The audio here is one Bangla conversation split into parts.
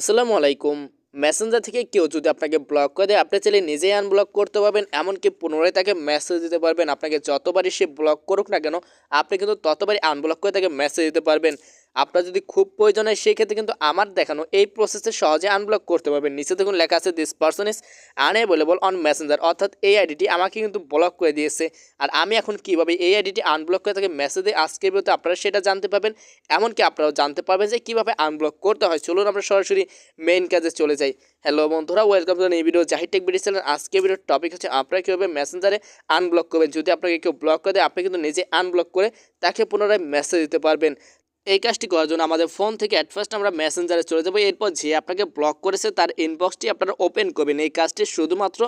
আসসালামু আলাইকুম। মেসেঞ্জার থেকে কেউ যদি আপনাকে ব্লক করে দেয়, আপনি চাইলে নিজেই আনব্লক করতে পারবেন, এমনকি পুনরায় তাকে মেসেজ দিতে পারবেন। আপনাকে যতবারই সে ব্লক করুক না কেন, আপনি কিন্তু ততবারই আনব্লক করে তাকে মেসেজ দিতে পারবেন। আপনার যদি খুব প্রয়োজন হয় সেই ক্ষেত্রে কিন্তু আমার দেখানো এই প্রসেসে সহজে আনব্লক করতে পারবেন। নিচে দেখুন লেখা আছে this person is unavailable on messenger অর্থাৎ এই আইডিটি আমাকে কিন্তু ব্লক করে দিয়েছে। আর আমি এখন কীভাবে এই আইডিটি আনব্লক করে তাকে মেসেজে আজকের ভিডিওতে আপনারা সেটা জানতে পারবেন। এমনকি আপনারাও জানতে পারবেন যে কীভাবে আনব্লক করতে হয়। চলুন আমরা সরাসরি মেইন কাজে চলে যাই। হ্যালো বন্ধুরা ওয়েলকাম টু এই video Zahid tech video channel আজকে ভিডিওর টপিক হচ্ছে, আপনারা কীভাবে মেসেঞ্জারে আনব্লক করবেন? যদি আপনাকে কেউ ব্লক করে দেয়, আপনি কিন্তু নিজে আনব্লক করে তাকে পুনরায় মেসেজ দিতে পারবেন। এই কাজটি করার জন্য আমাদের ফোন থেকে অ্যাট ফার্স্ট আমরা মেসেঞ্জারে চলে যাব। এরপর যে আপনাকে ব্লক করেছে তার ইনবক্সটি আপনারা ওপেন করবেন। এই কাজটি শুধুমাত্র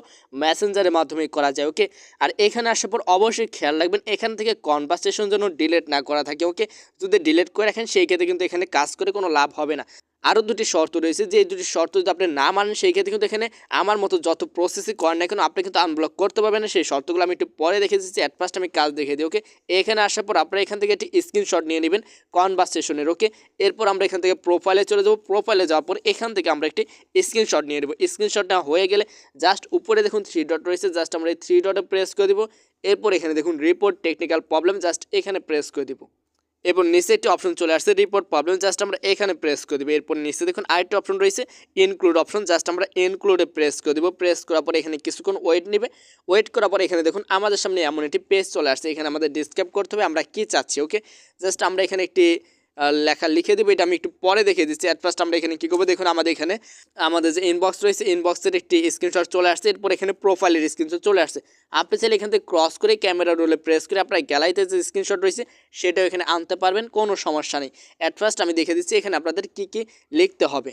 মেসেঞ্জারের মাধ্যমে করা যায় ওকে আর এখানে আসার পর অবশ্যই খেয়াল রাখবেন, এখান থেকে কনভার্সেশন যেন ডিলেট না করা থাকে ওকে যদি ডিলেট করে রাখেন, সেই ক্ষেত্রে কিন্তু এখানে কাজ করে কোনো লাভ হবে না। আরও দুটি শর্ত রয়েছে। যে এই দুটি শর্ত যদি আপনি না মানেন, সেই ক্ষেত্রে কিন্তু এখানে আমার মতো যত প্রসেসই করেন না কেন, আপনি কিন্তু আনব্লক করতে পারবেন না। সেই শর্তগুলো আমি একটু পরে দেখে দিচ্ছি অ্যাট ফার্স্ট আমি কাজ দেখে দিই ওকে এখানে আসার পর আপনারা এখান থেকে একটি স্ক্রিনশট নিয়ে নেবেন কনভারসেশনের ওকে এরপর আমরা এখান থেকে প্রোফাইলে চলে যাব। প্রোফাইলে যাওয়ার পর এখান থেকে আমরা একটি স্ক্রিনশট নিয়ে নেব। স্ক্রিনশটটা হয়ে গেলে জাস্ট উপরে দেখুন থ্রি ডট রয়েছে জাস্ট আমরা এই থ্রি ডটে প্রেস করে দেবো। এরপর এখানে দেখুন রিপোর্ট টেকনিক্যাল প্রবলেম জাস্ট এখানে প্রেস করে দিব। এরপর নিচে একটি অপশন চলে আসছে রিপোর্ট প্রবলেম জাস্ট আমরা এখানে প্রেস করে দেবো। এরপর নিচে দেখুন আরেকটি অপশন রয়েছে ইনক্লুড অপশন জাস্ট আমরা ইনক্লুডে প্রেস করে দেবো। প্রেস করার পর এখানে কিছুক্ষণ ওয়েট নেবে। ওয়েট করার পর এখানে দেখুন আমাদের সামনে এমন একটি পেজ চলে আসছে, এখানে আমাদের ডিসক্রাইব করতে হবে, আমরা কী চাচ্ছি ওকে জাস্ট আমরা এখানে একটি লেখা লিখে দেবো, এটা আমি একটু পরে দেখে দিচ্ছি। অ্যাট ফার্স্ট আমরা এখানে কী করব? দেখুন, আমাদের এখানে, আমাদের যে ইনবক্স রয়েছে ইনবক্সের একটি স্ক্রিনশট চলে আসছে। এরপর এখানে প্রোফাইলের স্ক্রিনশট চলে আসছে। আপনি চাইলে এখান থেকে ক্রস করে ক্যামেরা রোলে প্রেস করে আপনার গ্যালারিতে যে স্ক্রিনশট রয়েছে, সেটাও এখানে আনতে পারবেন, কোনো সমস্যা নেই। অ্যাট ফার্স্ট আমি দেখে দিচ্ছি, এখানে আপনাদের কী কী লিখতে হবে।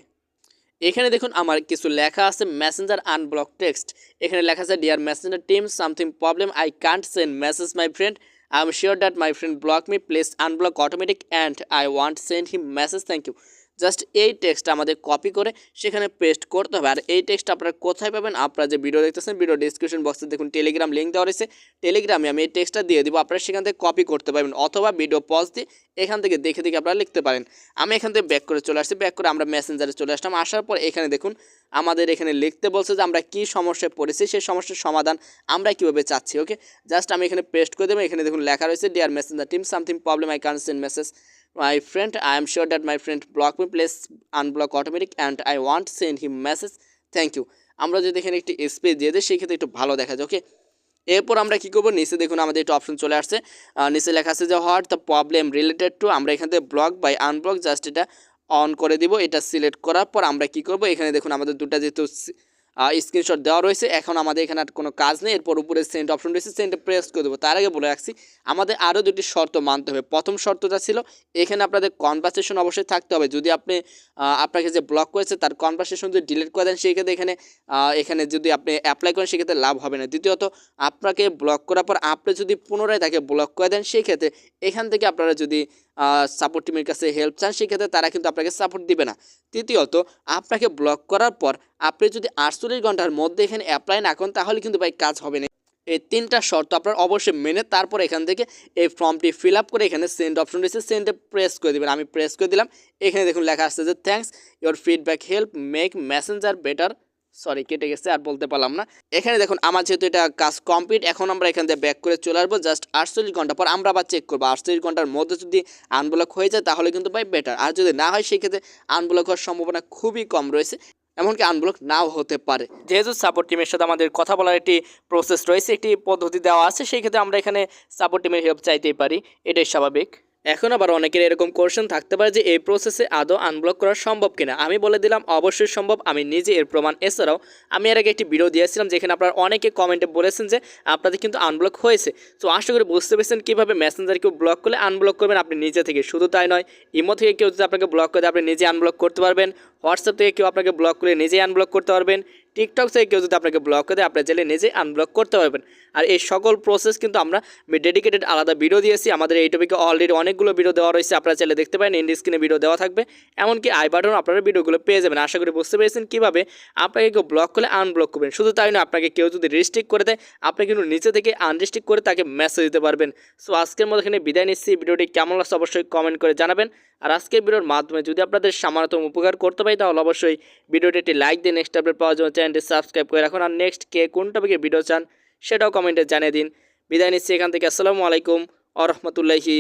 এখানে দেখুন, আমার কিছু লেখা আছে মেসেঞ্জার আনব্লক টেক্সট এখানে লেখা আছে dear messenger team something problem I can't send message my friend I'm sure that my friend blocked me. Please unblock automatic and I want send him message. Thank you. Just এই টেক্সটটা আমাদের কপি করে সেখানে পেস্ট করতে হবে। আর এই টেক্সট আপনারা কোথায় পাবেন? আপনারা যে ভিডিও দেখতেছেন ভিডিও ডিসক্রিপশন বক্সে দেখুন টেলিগ্রাম লিঙ্ক দেওয়া রয়েছে। টেলিগ্রামে আমি এই টেক্সটটা দিয়ে দিব, আপনারা সেখান থেকে কপি করতে পারবেন অথবা ভিডিও পজ দিয়ে এখান থেকে দেখে দেখে আপনারা লিখতে পারেন। আমি এখান থেকে ব্যাক করে চলে আসছি ব্যাক করে আমরা মেসেঞ্জারে চলে আসলাম। আসার পর এখানে দেখুন, আমাদের এখানে লিখতে বলছে যে আমরা কী সমস্যায় পড়েছি, সেই সমস্যার সমাধান আমরা কীভাবে চাচ্ছি ওকে জাস্ট আমি এখানে পেস্ট করে দেবো, এখানে দেখুন লেখা রয়েছে dear messenger team something problem I can send message my friend I am sure that my friend block me please unblock automatic and I want send him message thank you আমরা যদি এখানে একটি স্পেস দিয়ে দিই সেই ক্ষেত্রে একটু ভালো দেখা যায় ওকে এরপর আমরা কী করব? নিচে দেখুন আমাদের একটা অপশন চলে আসছে। নিচে লেখা আছে যে what the problem related to আমরা এখান থেকে ব্লক বাই আনব্লক জাস্ট এটা অন করে দিব। এটা সিলেক্ট করার পর আমরা কি করব? এখানে দেখুন আমাদের দুটা যেহেতু স্ক্রিনশট দেওয়া রয়েছে। এখন আমাদের এখানে আর কোনো কাজ নেই। এরপর উপরে সেন্ট অপশন রয়েছে। সেন্টে প্রেস করে দেবো। তার আগে বলে রাখছি, আমাদের আরও দুটি শর্ত মানতে হবে। প্রথম শর্তটা ছিল, এখানে আপনাদের কনভারসেশন অবশ্যই থাকতে হবে। যদি আপনি আপনাকে যে ব্লক করেছে, তার কনভারসেশন যদি ডিলিট করে দেন, সেক্ষেত্রে এখানে এখানে যদি আপনি অ্যাপ্লাই করেন, সেক্ষেত্রে লাভ হবে না। দ্বিতীয়ত, আপনাকে ব্লক করার পর আপনি যদি পুনরায় তাকে ব্লক করে দেন সেই ক্ষেত্রে এখান থেকে আপনারা যদি সাপোর্ট টিমের কাছে হেল্প চান, সেক্ষেত্রে তারা কিন্তু আপনাকে সাপোর্ট দিবে না। তৃতীয়ত, আপনাকে ব্লক করার পর আপনি যদি আটচল্লিশ ঘণ্টার মধ্যে এখানে অ্যাপ্লাই না করেন, তাহলে কিন্তু ভাই কাজ হবে না। এই তিনটা শর্ত আপনার অবশ্যই মেনে তারপর এখান থেকে এই ফর্মটি ফিল আপ করে এখানে সেন্ড অপশন রয়েছে সেন্ডে প্রেস করে দেবেন। আমি প্রেস করে দিলাম। এখানে দেখুন লেখা আসছে যে thanks your feedback help make messenger better sorry কেটে গেছে, আর বলতে পারলাম না। এখানে দেখুন, আমার যেহেতু এটা কাজ কমপ্লিট এখন আমরা এখান থেকে ব্যাক করে চলে আসব জাস্ট আটচল্লিশ ঘণ্টা পর আমরা আবার চেক করব। আটচল্লিশ ঘণ্টার মধ্যে যদি আনব্লক হয়ে যায়, তাহলে কিন্তু ভাই বেটার আর যদি না হয়, সেক্ষেত্রে আনব্লক হওয়ার সম্ভাবনা খুবই কম রয়েছে, এমনকি আনব্লক নাও হতে পারে। যেহেতু সাপোর্ট টিমের সাথে আমাদের কথা বলার একটি প্রসেস রয়েছে, একটি পদ্ধতি দেওয়া আছে সেই ক্ষেত্রে আমরা এখানে সাপোর্ট টিমের হেল্প চাইতেই পারি। এটাই স্বাভাবিক। এখন আবার অনেকের এরকম কোশ্চেন থাকতে পারে যে, এই প্রসেসে আদৌ আনব্লক করা সম্ভব কিনা? আমি বলে দিলাম, অবশ্যই সম্ভব। আমি নিজে এর প্রমাণ এছাড়াও আমি এর আগে একটি ভিডিও দিয়েছিলাম যেখানে আপনারা অনেকে কমেন্টে বলেছেন যে, আপনাদের কিন্তু আনব্লক হয়েছে। তো আশা করি বুঝতে পেরেছেন কীভাবে মেসেঞ্জার ব্লক করলে আনব্লক করবেন আপনি নিজে থেকে। শুধু তাই নয় ইমো থেকে কেউ যদি আপনাকে ব্লক করে আপনি নিজে আনব্লক করতে পারবেন। হোয়াটসঅ্যাপ থেকে কেউ আপনাকে ব্লক করে নিজেই আনব্লক করতে পারবেন। টিকটক থেকে কেউ যদি আপনাকে ব্লক করে দেয় আপনি চাইলে নিজেই আনব্লক করতে পারবেন। আর এই সকল প্রসেস কিন্তু আমরা ডেডিকেটেড আলাদা ভিডিও দিয়েছি। আমাদের এই টপিকে অলরেডি অনেকগুলো ভিডিও দেওয়া রয়েছে। আপনারা চাইলে দেখতে পারেন ইন্ডি স্ক্রিনে ভিডিও দেওয়া থাকবে। এমনকি আই বাটন আপনারা ভিডিওগুলো পেয়ে যাবেন। আশা করি বুঝতে পেরেছেন কীভাবে আপনাকে কেউ ব্লক করলে আনব্লক করবেন। শুধু তাই না আপনাকে কেউ যদি রেস্ট্রিক্ট করে দেয়, আপনি কিন্তু নিচে থেকে আনরেস্ট্রিক্ট করে তাকে মেসেজ দিতে পারবেন। সো আজকের মতো এখানে বিদায় নিচ্ছি। ভিডিওটি কেমন লাগছে অবশ্যই কমেন্ট করে জানাবেন। আর আজকের ভিডিওর মাধ্যমে যদি আপনাদের সামান্যতম উপকার করতে পারি, তাহলে অবশ্যই ভিডিওটি একটি লাইক দিয়ে নেক্সট আপডেট পাওয়ার জন্য চ্যানেলটি সাবস্ক্রাইব করে রাখুন। আর নেক্সট কে কোন টপিকে ভিডিও চান, সেটাও কমেন্টে জানিয়ে দিন। বিদায় নিচ্ছি এখান থেকে। আসসালামু আলাইকুম আ রহমতুল্লাহি